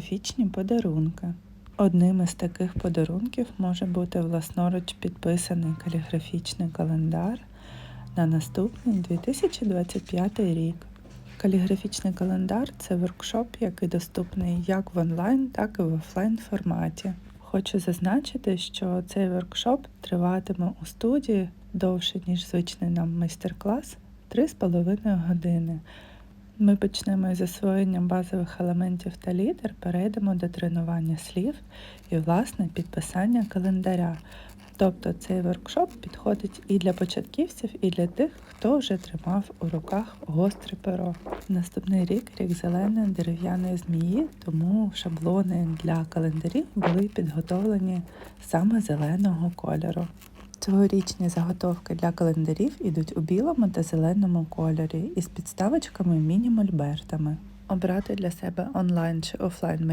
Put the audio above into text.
Графічні подарунки. Одним із таких подарунків може бути власноруч підписаний каліграфічний календар на наступний 2025 рік. Каліграфічний календар це воркшоп, який доступний як в онлайн, так і в офлайн форматі. Хочу зазначити, що цей воркшоп триватиме у студії довше, ніж звичний нам майстер-клас 3,5 години. Ми почнемо із засвоєння базових елементів та літер, перейдемо до тренування слів і, власне, підписання календаря. Тобто цей воркшоп підходить і для початківців, і для тих, хто вже тримав у руках гостре перо. Наступний рік рік зеленої дерев'яної змії, тому шаблони для календарів були підготовлені саме зеленого кольору. Цьогорічні заготовки для календарів ідуть у білому та зеленому кольорі із підставочками міні-мольбертами. Обрати для себе онлайн чи офлайн